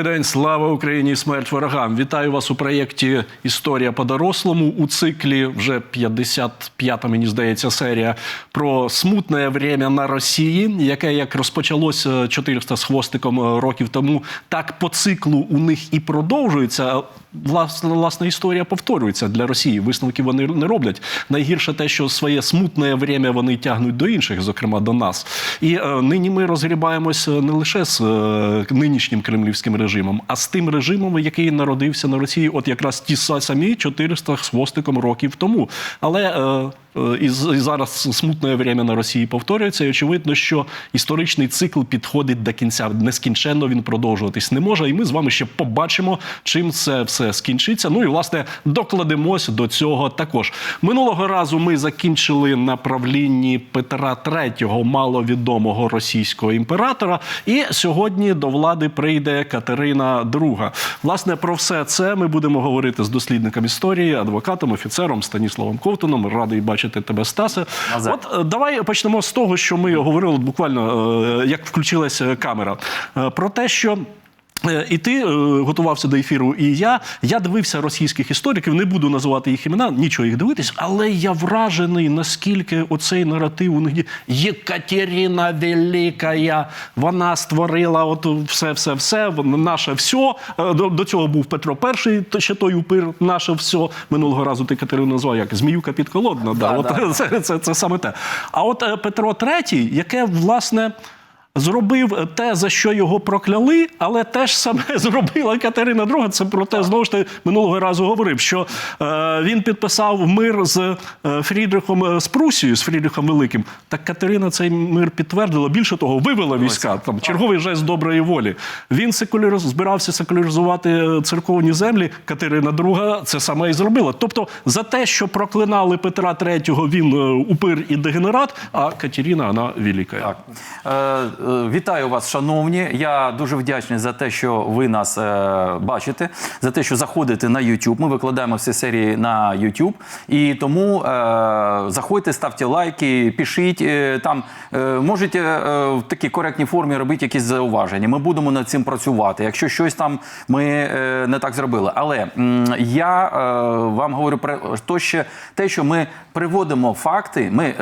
Добрий день, слава Україні, смерть ворогам. Вітаю вас у проєкті Історія по-дорослому у циклі вже 55-та, мені здається, серія про смутне время на Росії, яке як розпочалося 400 з хвостиком років тому, так по циклу у них і продовжується. Власне, власна історія повторюється для Росії. Висновки вони не роблять. Найгірше те, що своє смутне время вони тягнуть до інших, зокрема до нас. І е, нині ми розгрібаємось не лише з е, нинішнім кремлівським режимом, а з тим режимом, який народився на Росії, от якраз ті самі 400 з хвостиком років тому. Але е, е, і, і зараз смутне время на Росії повторюється, і очевидно, що історичний цикл підходить до кінця. Нескінченно він продовжуватись не може. І ми з вами ще побачимо, чим це все скінчиться. Ну і власне докладемось до цього також. Минулого разу ми закінчили на правлінні Петра III, маловідомого російського імператора. І сьогодні до влади прийде Катерина II. Власне, про все це ми будемо говорити з дослідником історії, адвокатом, офіцером Станіславом Ковтуном. Радий бачити тебе, Стасе. Назад. От е, давай почнемо з того, що ми говорили буквально, е, як включилася камера. Е, Про те, що. Е, І ти е, готувався до ефіру, і я. Я дивився російських істориків, не буду називати їх імена, нічого їх дивитись, але я вражений, наскільки оцей наратив у них є. Єкатерина Велика, вона створила от все, все, все, наше все. До, до цього був Петро І, то ще той упир, наше все. Минулого разу ти Катерину назвав як зміюка підколодна. Да, Да, от, да. це, це, це саме те. А от е, Петро III, яке власне. Зробив те, за що його прокляли, але теж саме зробила Катерина II. Це про те знову ж таки минулого разу говорив, що е, він підписав мир з е, Фрідрихом е, з Прусією, з Фрідрихом Великим. Так Катерина цей мир підтвердила. Більше того, вивела війська. Там черговий жест доброї волі. Він секуляриз... збирався секуляризувати церковні землі. Катерина II це саме і зробила. Тобто за те, що проклинали Петра III, він упир і дегенерат, а Катерина вона велика. Так. Е, вітаю вас, шановні. Я дуже вдячний за те, що ви нас е, бачите, за те, що заходите на YouTube. Ми викладаємо всі серії на YouTube. І тому е, заходьте, ставте лайки, пишіть. Там можете в такій коректній формі робити якісь зауваження. Ми будемо над цим працювати. Якщо щось там ми не так зробили. Але я вам говорю про то, що те, що ми приводимо факти. Ми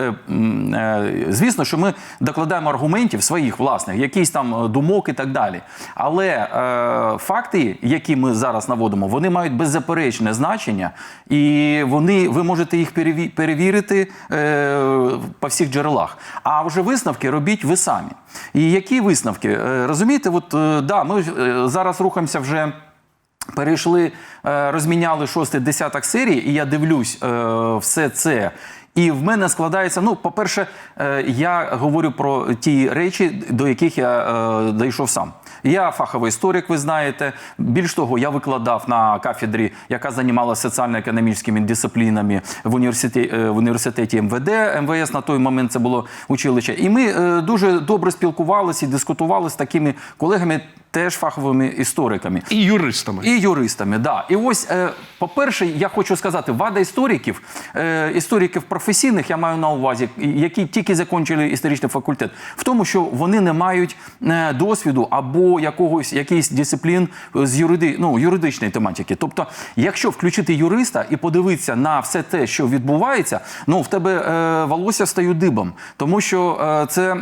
звісно, що ми докладаємо аргументів своїх власних, якісь там е, думок і так далі. Але е, факти, які ми зараз наводимо, вони мають беззаперечне значення, і вони ви можете їх перевірити е, по всіх джерелах. А вже висновки робіть ви самі. І які висновки? Е, розумієте, от е, да, ми е, зараз рухаємося вже. Перейшли, е, розміняли шостий десяток серій, і я дивлюсь все це. І в мене складається. Ну, по-перше, е, я говорю про ті речі, до яких я е, дійшов сам. Я фаховий історик, ви знаєте. Більш того, я викладав на кафедрі, яка займалася соціально-економічними дисциплінами в університеті, в університеті МВД. МВС на той момент це було училище. І ми е, дуже добре спілкувалися і дискутували з такими колегами, теж фаховими істориками. І юристами. І юристами, да. І ось, е, по-перше, я хочу сказати, вада істориків, е, істориків професійних, я маю на увазі, які тільки закінчили історичний факультет, в тому, що вони не мають е, досвіду або якогось якийсь дисциплін з юриди, ну, юридичної тематики. Тобто, якщо включити юриста і подивитися на все те, що відбувається, ну в тебе е, волосся стає дибом, тому що е, це е,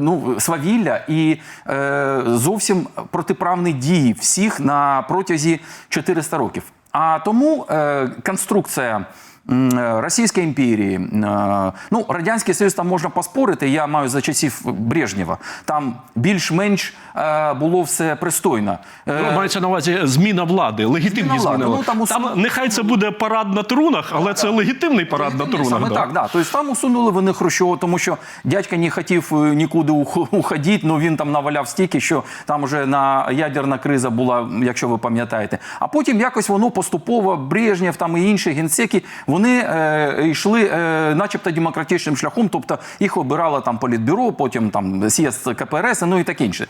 ну, свавілля і е, зовсім протиправні дії всіх на протязі 400 років. А тому е, конструкція. Е, Російської імперії, е, ну радянський союз там можна поспорити. Я маю за часів Брежнєва. Там більш-менш е, було все пристойно. Ну, мається на увазі зміна влади, легітимні Зміна влади. зміни. Ну, там там, нехай це буде парад на трунах, але це легітимний парад на трунах. Саме да. так, да. Тобто там усунули вони Хрущова, тому що дядька не хотів нікуди ух- уходити, ну він там наваляв стільки, що там вже на ядерна криза була, якщо ви пам'ятаєте. А потім якось воно поступово, Брежнєв там і інші генсеки, вони е, йшли е, начебто демократичним шляхом, тобто їх обирало там політбюро, потім там з'їзд КПРС, ну і таке інше.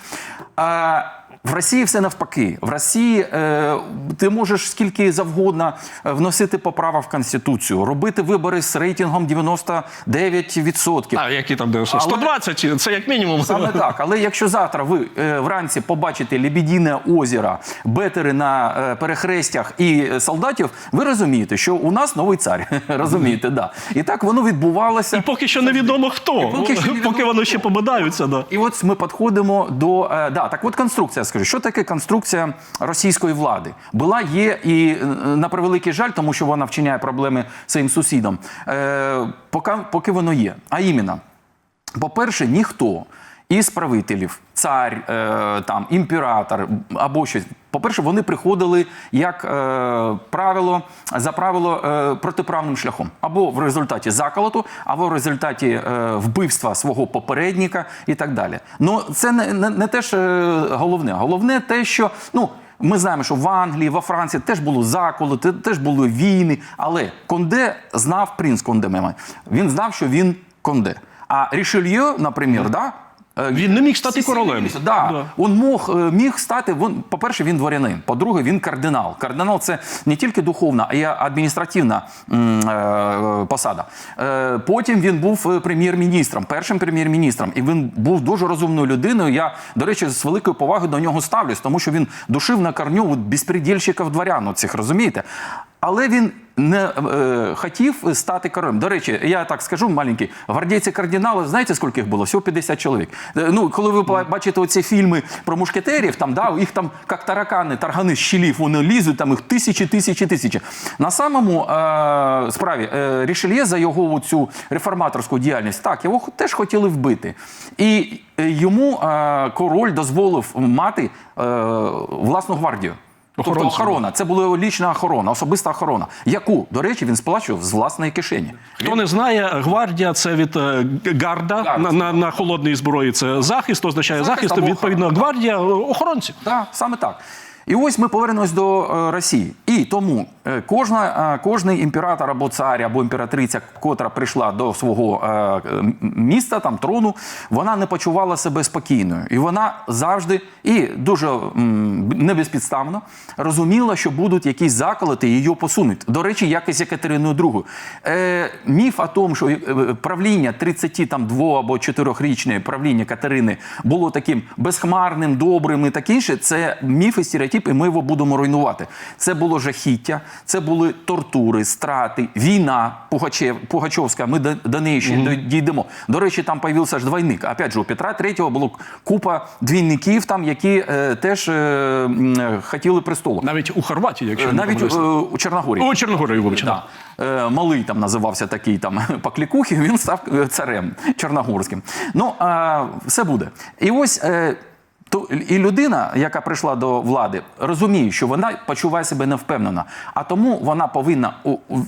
Е, В Росії все навпаки. В Росії е, ти можеш скільки завгодно е, вносити поправок в Конституцію, робити вибори з рейтингом 99%. А які там 90? 120, це як мінімум. Саме так. Але якщо завтра ви е, вранці побачите Лебедіне озеро, бетери на е, перехрестях і солдатів, ви розумієте, що у нас новий цар. розумієте, да. І так воно відбувалося. І поки що невідомо хто. поки що невідомо Поки вони хто. ще побадаються. Да. І от ми підходимо до е, да, так. От конструкція. Скажу, що таке конструкція російської влади? Була, є і е, на превеликий жаль, тому що вона вчиняє проблеми своїм сусідам. Е, поки, поки воно є. А іменно, по-перше, ніхто із правителів, цар, е, там, імператор або щось. По-перше, вони приходили як е, правило за правило е, протиправним шляхом, або в результаті заколоту, або в результаті е, вбивства свого попередника і так далі. Ну це не, не, не теж е, головне. Головне те, що ну. Ми знаємо, що в Англії, во Франції теж було заколоти, теж були війни. Але Конде знав принц Конде. мема. Він знав, що він Конде. А Рішельє, наприклад, да, Він не міг стати королем. Да. Да. Он мог, е, міг стати. Він, по-перше, він дворянин. По-друге, він кардинал. Кардинал це не тільки духовна, а й адміністративна е, посада. Е, потім він був е, прем'єр-міністром, першим прем'єр-міністром. І він був дуже розумною людиною. Я, до речі, з великою повагою до нього ставлюсь, тому що він душив на корню от, безпредельщиків дворян оцих, розумієте? Але він не е, хотів стати королем. До речі, я так скажу, маленький, гвардійці кардинали, знаєте, скільки їх було? Всього 50 чоловік. Е, Ну, коли ви ба- бачите оці фільми про мушкетерів, там, да, їх там, як таракани, таргани з щелів, вони лізуть, там їх тисячі, тисячі, тисячі. На самому е, справі е, Рішельє за його цю реформаторську діяльність, так, його теж хотіли вбити. І е, йому е, король дозволив мати е, власну гвардію. Тобто охорона, це була лічна охорона, особиста охорона, яку, до речі, він сплачував з власної кишені. Хто не знає, гвардія це від е, гарда Гард. на, на, на холодній зброї. Це захист, означає Захист захист. Відповідно, охорона. гвардія охоронців, охоронці. Так, саме так. І ось ми повернемось до е, Росії. І тому е, кожна, е, кожний імператор або цар, або імператриця, котра прийшла до свого міста, там трону, вона не почувала себе спокійною. І вона завжди і дуже м, не безпідставно розуміла, що будуть якісь заколоти, її посунуть. До речі, як із Екатериною II. Міф о тому, що правління 32 або 4-річне правління Катерини було таким безхмарним, добрим і таке інше, це міф і стереотип, і ми його будемо руйнувати. Це було жахіття, це були тортури, страти, війна Пугачев, Пугачовська. Ми до, до неї ще mm дійдемо. До речі, там появився ж двойник. Опять же, у Петра III було купа двійників, там, які е, теж е, е, хотіли престолу. Навіть у Хорватії, якщо не Навіть е, у Чорногорії. у Чорногорії, вибачте. Да. Е, Малий там називався такий там Паклікухів, він став е, царем чорногорським. Ну, а, все буде. І ось. Е, то і людина, яка прийшла до влади, розуміє, що вона почуває себе невпевнено. А тому вона повинна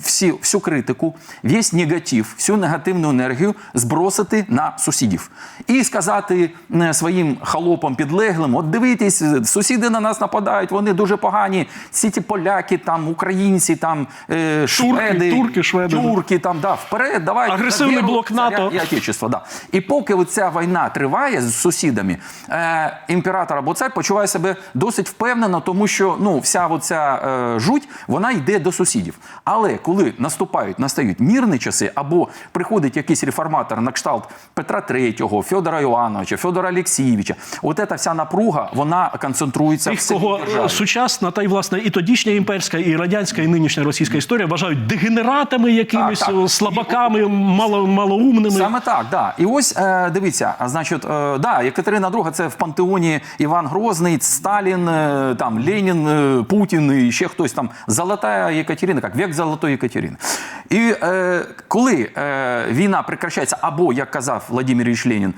всі, всю критику, весь негатив, всю негативну енергію збросити на сусідів. І сказати е, своїм холопам підлеглим: от дивитесь, сусіди на нас нападають, вони дуже погані. Всі ті поляки, там, українці, там, е, шведи, турки, шведи, турки, там, да, вперед, давайте. Агресивний блок НАТО. І Отечество, да. І поки ця війна триває з сусідами, е, імператор або цар почуває себе досить впевнено, тому що ну, вся оця е, жуть вона йде до сусідів. Але коли наступають, настають мірні часи, або приходить якийсь реформатор на кшталт Петра III, Федора Івановича, Федора Олексійовича, от ця вся напруга вона концентрується Тих, самій кого державі. сучасна та й власне і тодішня імперська, і радянська, і нинішня російська історія вважають дегенератами, якимись Так, так. слабаками, мало, малоумними. Саме так, да. І ось е, дивіться, значить, е, да, Екатерина II – це в пантеоні Іван Грозний, Сталін, е, там Ленін, е, Путін і ще хтось там. Золота Екатерина, як вік Золотої Екатерини. І е, коли е, війна прекращається, або, як казав Владимир Ілліч Ленін,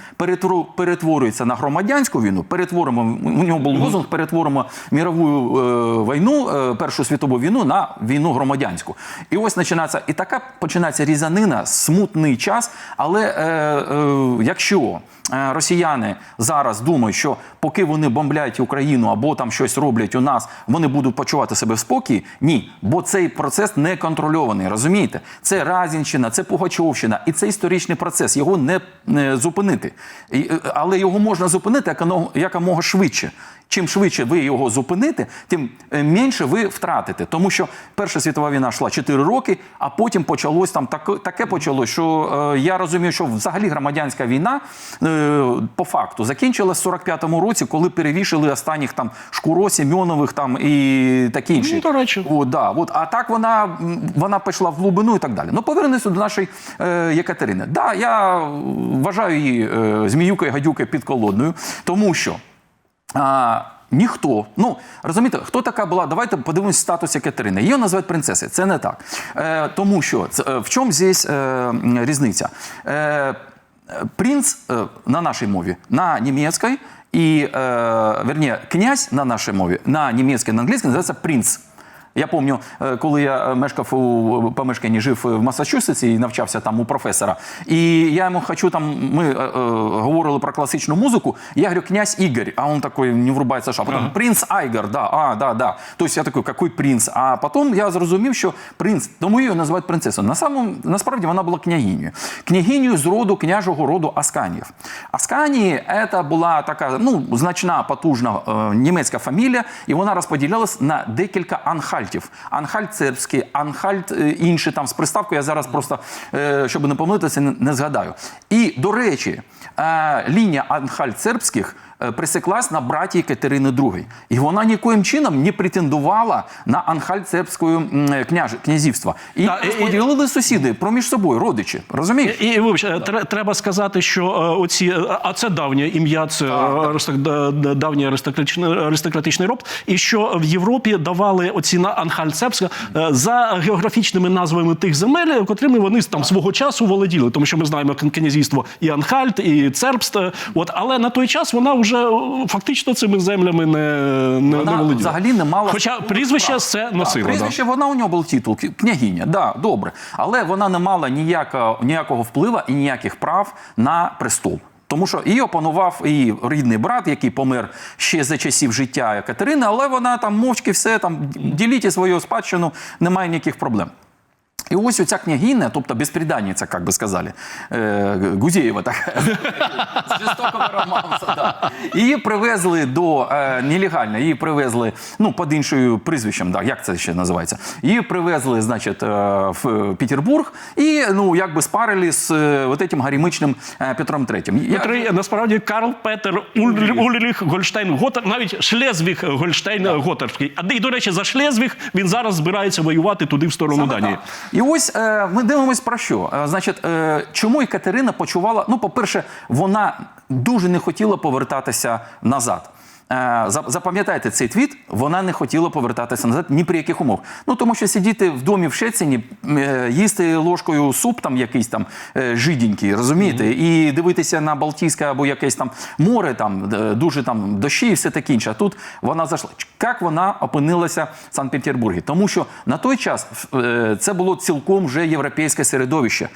перетворюється на громадянську війну, перетворимо, у нього був лозунг, перетворимо мірову е, війну, е, Першу світову війну на війну громадянську. І ось починається, і така починається різанина, смутний час. Але е, е, якщо е, росіяни зараз думають, що поки вони бомблять Україну або там щось роблять у нас, вони будуть почувати себе в спокій, ні, бо цей процес не контрольований. Розумієте? Це Разінщина, це Пугачовщина, і це історичний процес. Його не, не зупинити. І, е, але його можна зупинити якомога- якомога швидше. Чим швидше ви його зупините, тим е, менше ви втратите. Тому що Перша світова війна йшла 4 роки, а потім почалось там таке, таке почалось, що е, я розумію, що взагалі громадянська війна е, по факту закінчилась в 45-му році, коли перевішали останніх там Шкуро, Сімьонових там і такі інші. Ну, до речі. О, да, от, а так вона, вона пішла в глибину і так далі. Ну, повернемося до нашої е, Єкатерини. Да, я вважаю її е, зміюкою гадюкою підколодною, тому що. А, Ніхто, ну розумієте, хто така була? Давайте подивимось статус Екатерини. Її називають принцесою. Це не так. Е, тому що це, е, в чому здесь е, різниця? Е, принц е, на нашій мові на німецькій, і, е, верні, князь на нашій мові на німецькій, на англійській називається принц. Я пам'ятаю, е, коли я е, мешкав у помешканні, жив в Масачусетсі і навчався там у професора. І я йому хочу там, ми е, е, говорили про класичну музику. Я говорю, князь Ігор, а він такий не врубається шапка. Потім принц Айгор, да, а, да, да. Тобто я такий, який принц? А потім я зрозумів, що принц, тому її називають принцесою. На самому, насправді вона була княгинею. Княгинею з роду княжого роду Асканів. Асканії це була така ну, значна, потужна е, німецька фамілія, і вона розподілялась на декілька анхальтів. Анхальт сербський, анхальт е, інший там з приставкою. Я зараз просто, е, щоб не помилитися, не, згадаю. І, до речі, е, лінія анхальт сербських е, присеклась на браті Катерини II. І вона нікоїм чином не претендувала на анхальт сербської княж, князівства. І Та, і- і- сусіди проміж собою, родичі. Розумієш? І, і вибач, е, тре- треба сказати, що е, оці, е, а це давнє ім'я, це е, да- да- давній аристократичний, аристократичний роб, і що в Європі давали оці на е, за географічними назвами тих земель, котрими вони там свого часу володіли, тому що ми знаємо князівство і Анхальт, і Цербст. е, От, але на той час вона вже е, фактично цими землями не, не, не володіла. взагалі не мала Хоча прізвище це Да, носила. да. прізвище вона у нього був титул княгиня. Да, добре. Але вона не мала ніякого, ніякого впливу і ніяких прав на престол. Тому що її опанував її рідний брат, який помер ще за часів життя Катерини, але вона там мовчки все там діліть свою спадщину, немає ніяких проблем. І ось оця княгиня, тобто безприданниця, як би сказали, е, Гузєєва така. З жорстокого да. Її привезли до е, нелегально, її привезли ну, під іншою прізвищем, да, як це ще називається. Її привезли, значить, е, в Петербург і ну, якби спарили з е, от этим гарімичним Петром III. Я- насправді Карл Петер Уль- Ульріх Гольштейн Готер, навіть Шлезвіг Гольштейн Готерський. А і до речі, за Шлезвіг він зараз збирається воювати туди в сторону Данії. І ось е, ми дивимось про що. Е, значить, е, чому Екатерина почувала. Ну, по-перше, вона дуже не хотіла повертатися назад. Е, Запам'ятайте цей твіт, вона не хотіла повертатися назад ні при яких умовах. Ну тому що сидіти в домі в Шеціні, е, їсти ложкою суп там якийсь там е, жиденький, розумієте, і дивитися на Балтійське або якесь там море, там дуже там дощі і все таке інше. А тут вона зайшла. Як вона опинилася в Санкт-Петербургі? Тому що на той час це було цілком вже європейське середовище.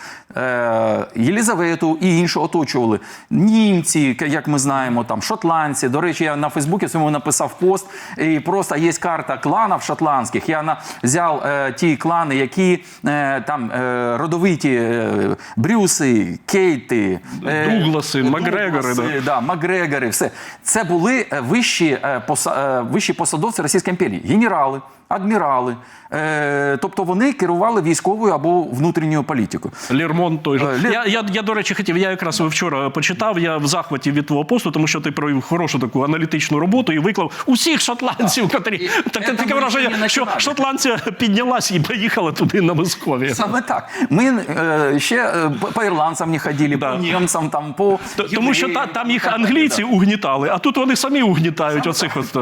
Єлізавету і інші оточували німці, як ми знаємо, там шотландці. До речі, я на Фейсбуці своєму написав пост, і просто є карта кланів шотландських. Я на, взяв е, ті клани, які е, там е, родовиті е, Брюси, Кейти, е, Дугласи, Макгрегори, Дугласи, да, Макгрегори, все. Це були е, вищі, е, поса- е, вищі посадовці Російської імперії, генерали, адмірали. Е, тобто вони керували військовою або внутрішньою політикою. Лермон той же. Е, Лер- Я, я, я, до речі, хотів, я якраз вчора почитав, я в захваті від твого посту, тому що ти провів хорошу таку аналітичну роботу і виклав усіх шотландців, котрі. Так, таке враження, що. Шотландця піднялась і поїхала туди на Московію. Саме так. Ми е, ще е, по- ірландцям не ходили, Да. по німцям, там, по Тому що та, там їх так англійці угнітали, а тут вони самі угнітають оцих от,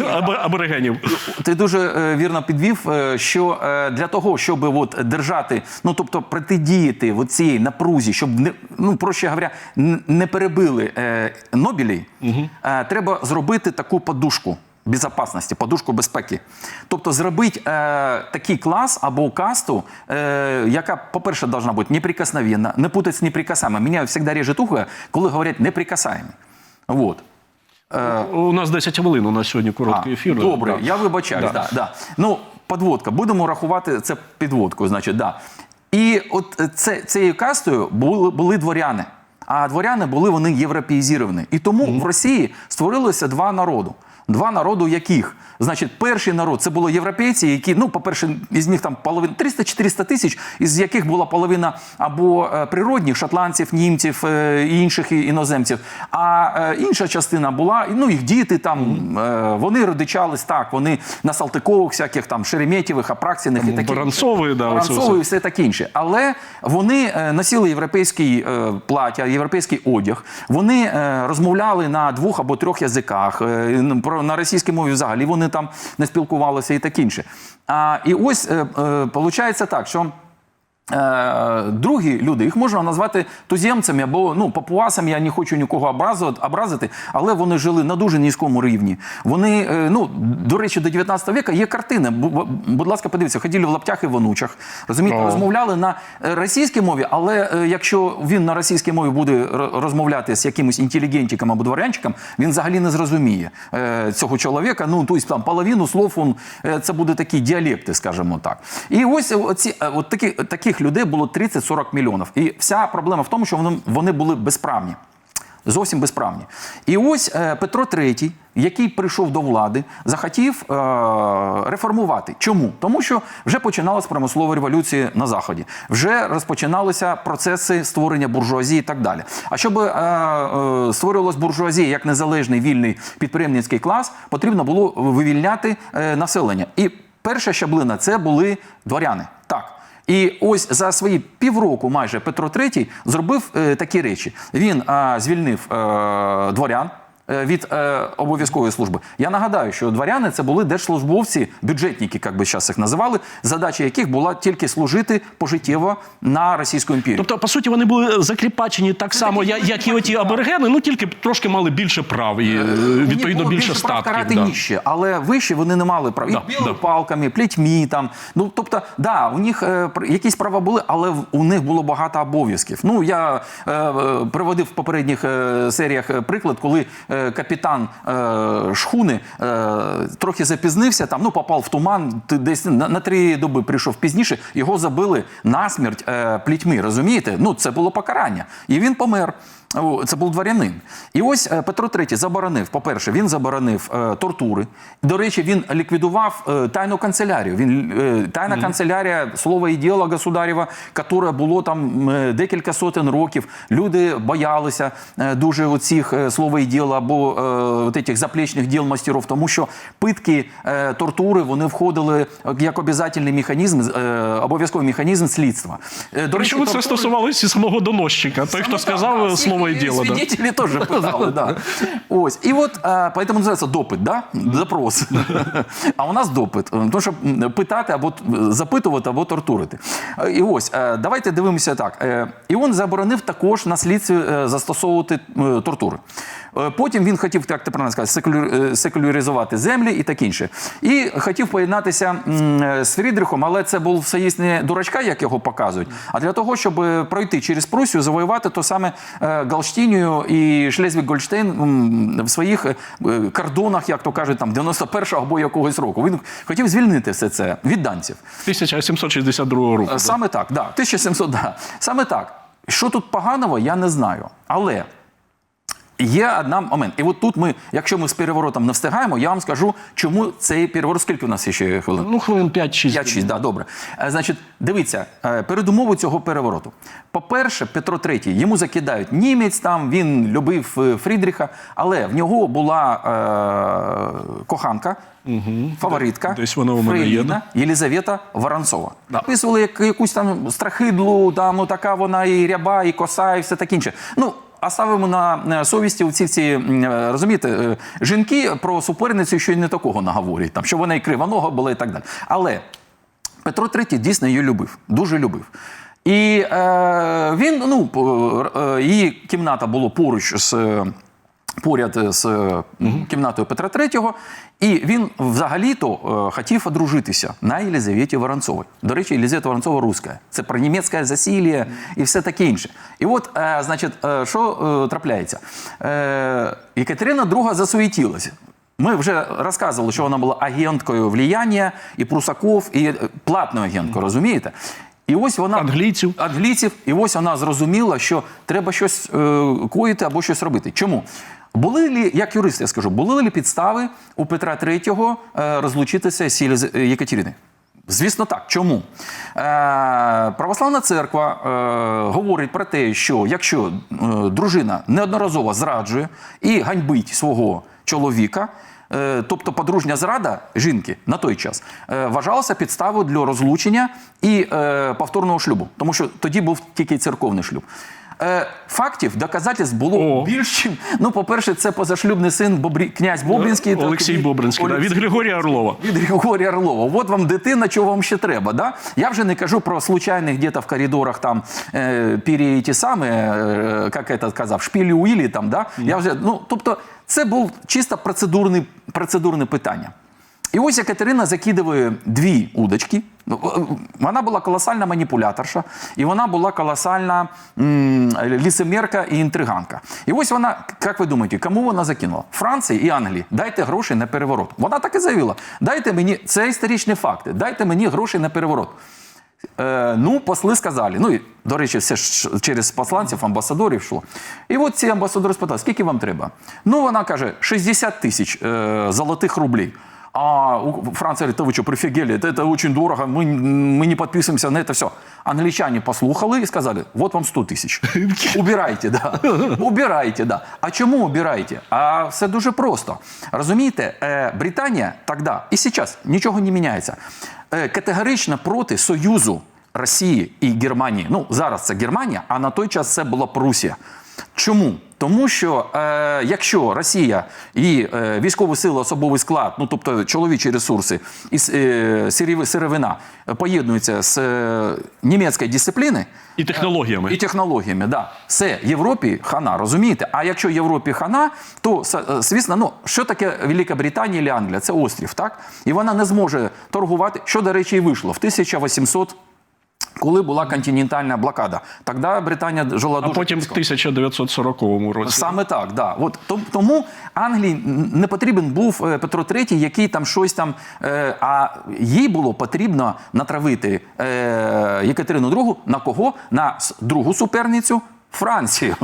е, або- аборигенів. Ти дуже вірно підвів, що для того, щоб от держати, ну тобто протидіяти от цієї напрузі, щоб не ну проще говоря, не перебили е, е, треба зробити таку подушку. Безопасності, подушку безпеки. Тобто зробити е, такий клас або касту, е, яка, по-перше, должна бути неприкосновенна, не путать з неприкасаємо. Мене завжди реже ухо, коли говорять неприкасаємо. Вот. У нас 10 хвилин, у нас сьогодні короткий А, ефір. Добре, Да. я вибачаюсь. Да. Да, Ну, підводка. Будемо рахувати це підводкою, значить, да. І от це, цією кастою були, були дворяни. А дворяни були вони європеїзіровані. І тому в Росії створилося два народи. Два народу яких? Значить, перший народ це були європейці, які, ну, по-перше, із них там половина 300-400 тисяч, із яких була половина або е, природних шотландців, німців е, і інших іноземців. А е, інша частина була, ну, їх діти там, вони родичались так, вони на Салтикових, всяких там Шереметєвих, Апраксіних і таке. Баранцової, да, Баранцової все. і все таке інше. Але вони носили європейський плаття, європейський одяг. Вони розмовляли на двох або трьох язиках. Про на російській мові взагалі вони там не спілкувалися і таке інше. А, і ось е, е, виходить так, що. Е, другі люди, їх можна назвати туземцями або ну, папуасами, я не хочу нікого образити, але вони жили на дуже низькому рівні. Вони, е, ну, до речі, до 19 віка є бу- Будь ласка, подивіться, ходили в лаптях і в онучах. Розумієте, розмовляли на е, російській мові, але якщо він на російській мові буде розмовляти з якимось інтелігентиком або дворянчиком, він взагалі не зрозуміє цього чоловіка. Ну, тобто там половину слов е, це буде такі діалекти, скажімо так. І ось оці, е, от такі, таких людей було 30-40 мільйонів. І вся проблема в тому, що вони, були безправні. Зовсім безправні. І ось е, Петро III, який прийшов до влади, захотів е, реформувати. Чому? Тому що вже починалась промислова революція на Заході, вже розпочиналися процеси створення буржуазії і так далі. А щоб е, е, створювалась буржуазія як незалежний вільний підприємницький клас, потрібно було вивільняти е, населення. І перша щаблина це були дворяни. Так. І ось за свої півроку майже Петро III зробив е, такі речі. Він е, звільнив е, дворян. Е, Від е, обов'язкової служби я нагадаю, що дворяни це були держслужбовці, бюджетники, як би зараз їх називали, задача яких була тільки служити пожиттєво на Російську імперію. Тобто, по суті, вони були закріпачені так само, я- як і оті аборигени, ну тільки трошки мали більше прав і е, відповідно було більше прав карати статків. Да. нижче, але вище вони не мали прав. Да, і білими да. палками, плітьмі там. Ну тобто, да, у них е, пр- якісь права були, але в- у них було багато обов'язків. Ну я е, е, приводив в попередніх е, серіях е, приклад, коли е, капітан е, шхуни е, трохи запізнився, там ну попав в туман, десь на, на три доби прийшов пізніше. Його забили насмерть е, плітьми. Розумієте? Ну це було покарання, і він помер. Це був дворянин. І ось е, Петро III заборонив. По-перше, він заборонив е, тортури. До речі, він ліквідував е, тайну канцелярію. Він е, тайна канцелярія, слово і діло государєва, яке було там е, декілька сотень років. Люди боялися е, дуже оцих е, слова і діла або е, от заплечних діл мастерів, тому що питки, е, тортури вони входили як обов'язковий механізм, е, обов'язковий механізм слідства. Е, До Причому це тортури- стосувалося самого доносчика, той, хто сказав слово і дело. Свидетели тоже пытали, да. Ось. И вот, поэтому называется допыт, да? Запрос. А у нас допит. Тому що м, питати або т- запитувати, або тортурити. І ось, давайте дивимося так. І він заборонив також на слідстві е, застосовувати тортури. Е, Потім він хотів, як ти правильно сказати, секулю- е, секуляризувати землі і таке інше. І хотів поєднатися е, з Фрідрихом, але це був союз не дурачка, як його показують, а для того, щоб пройти через Прусію, завоювати то саме Галштінію і Шлезвік-Гольштейн в своїх кордонах, як то кажуть, там 91-го або якогось року. Він хотів звільнити все це від данців. 1762 року. Саме так, да, 1700, да. Саме так. Що тут поганого, я не знаю. Але є один момент. І от тут ми, якщо ми з переворотом не встигаємо, я вам скажу, чому цей переворот. Скільки у нас ще хвилин? Ну, хвилин 5-6. 5-6, да, добре. Е, Значить, дивіться, е, передумову цього перевороту. По-перше, Петро III, йому закидають німець там, він любив е, Фрідріха, але в нього була е, коханка, фаворитка, Десь вона у мене є, Єлізавета Воронцова. Да. Описували якусь там страхидлу, там, ну, така вона і ряба, і коса, і все таке інше. Ну, а ставимо на е, совісті ці ці м, е, розумієте, е, жінки про суперницю, що й не такого наговорюють, там, що вона і кривонога була і так далі. Але Петро III дійсно її любив, дуже любив. І е, він, ну, її кімната була поруч з. Поряд з е, кімнатою Петра III, і він взагалі-то е, хотів одружитися на Єлизаветі Воронцовій. До речі, Єлизавета Воронцова руська. Це про німецьке засілля і все таке інше. І от, е, значить, що трапляється? Екатерина II засуетілася. Ми вже розказували, що вона була агенткою влияння і Прусаков, і платною агенткою, розумієте? І ось вона Англійців. англійців, і ось вона зрозуміла, що треба щось е, коїти або щось робити. Чому? Були лі, як юрист, я скажу, були ли підстави у Петра III е, розлучитися з е, Єкатерини? Звісно, так. Чому? Е, православна церква говорить про те, що якщо дружина неодноразово зраджує і ганьбить свого чоловіка, тобто подружня зрада жінки на той час вважалася підставою для розлучення і повторного шлюбу, тому що тоді був тільки церковний шлюб. Е, Фактів, доказательств було О. більш чим. Ну, по-перше, це позашлюбний син Бобрі... князь Бобринський. так, Олексій від- Бобринський, да, від Григорія Орлова. від Григорія Орлова. От вам дитина, чого вам ще треба. Да? Я вже не кажу про случайних где-то в коридорах там е, пірі ті самі, е, як этот казав, шпілі Уілі там, да? Я вже, ну, тобто, це був чисто процедурне, процедурне питання. І ось Екатерина закидує дві удочки. Ну, е, Вона була колосальна маніпуляторша, і вона була колосальна м, лісемерка і інтриганка. І ось вона, як ви думаєте, кому вона закинула? Франції і Англії. Дайте гроші на переворот. Вона так і заявила. Дайте мені, це історичні факти, дайте мені гроші на переворот. Е, ну, посли сказали. Ну, і, до речі, все ж через посланців, амбасадорів йшло. І от ці амбасадори спитали, скільки вам треба? Ну, вона каже, 60 тисяч е, золотих рублей. А у- Франция говорит, да вы что, прифигели, это, это очень дорого, мы, мы не подписываемся на это все. Англичане послухали и сказали, вот вам 100 тисяч. Убирайте, да. Убирайте, да. А чому убирайте? А все дуже просто. Розумієте, е, Британія тоді і зараз нічого не міняється. Е, категорично проти Союзу Росії і Германії. Ну, зараз це Германія, а на той час це була Прусія. Чому? Тому що е, якщо Росія і е, військові сили, особовий склад, ну тобто чоловічі ресурси і е, сировина е, поєднуються з е, німецької дисципліни, І технологіями. і технологіями, да. Все, Європі хана, розумієте? А якщо Європі хана, то е, звісно, ну що таке Велика Британія чи Англія? Це острів, так? І вона не зможе торгувати, що, до речі, і вийшло в 1800 коли була континентальна блокада, тоді Британія жила А дуже потім в близько. 1940 році. Саме так, да. От тому Англії не потрібен був е, Петро III, який там щось там. е, А їй було потрібно натравити Екатерину II на кого? На другу суперницю. Францію.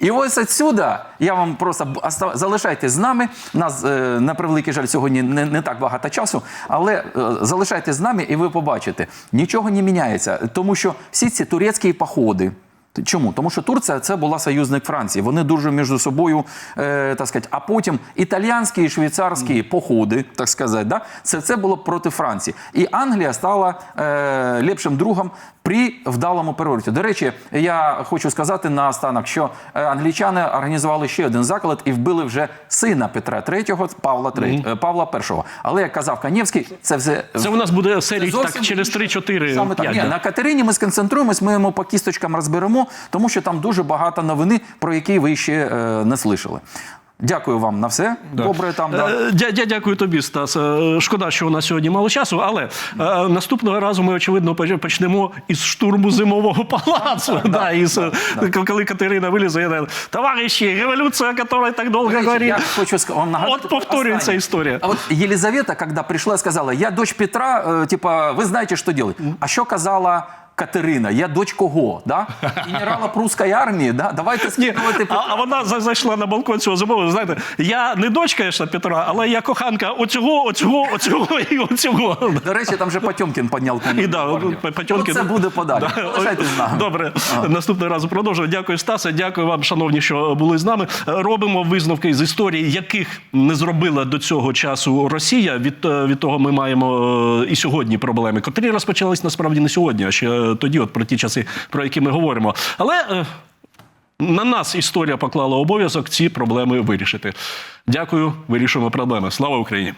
І ось отсюда я вам просто залишайтесь з нами. Нас е, на превеликий жаль сьогодні не, не так багато часу, але е, залишайтесь з нами, і ви побачите, нічого не міняється, тому що всі ці турецькі походи. Чому? Тому що Турція це була союзник Франції. Вони дуже між собою, е, так сказати, а потім італіянські і швейцарські походи, так сказати, да? це, це було проти Франції. І Англія стала е, ліпшим другом при вдалому перевороті. До речі, я хочу сказати наостанок, що е, англічани організували ще один заклад і вбили вже сина Петра III, Павла III, е, Павла І. Але як казав Канєвський, це все Це у нас буде серій так через інше. 3-4 Саме так. 5. Ні, на Катерині ми сконцентруємось, ми йому по кісточкам розберемо, тому що там дуже багато новини, про які ви ще е, не слышали. Дякую вам на все. Добре там. Да. Е, дя- дя- Дякую тобі, Стас. Е, Шкода, що у нас сьогодні мало часу, але е, наступного разу ми, очевидно, почнемо із штурму зимового палацу. Да, із, е, Коли Катерина вилізе, я товариші, революція, о якій так довго До речі, говорили. Я хочу вам нагадати. От повторюється історія. А от Єлизавета, коли прийшла, сказала: Я дочь Петра, типа, ви знаєте, що робити. А що казала Катерина? Я дочь кого? Да? Генерала прусської армії, да? давайте скидувати а, а вона за- зайшла на балкон цього замову. Знаєте, я не дочка конечно, Петра, але я коханка оцього, оцього, оцього і оцього. До речі, там же Потьомкін підняв І да. Ну, Це буде подалі. Да. Залишайтесь з нами. Добре, наступного разу продовжую. Дякую, Стасе. Дякую вам, шановні, що були з нами. Робимо висновки з історії, яких не зробила до цього часу Росія. Від, е, від того ми маємо е, і сьогодні проблеми, котрі розпочались насправді не сьогодні, а ще тоді, от про ті часи, про які ми говоримо. Але. е, На нас історія поклала обов'язок ці проблеми вирішити. Дякую, вирішуємо проблеми. Слава Україні!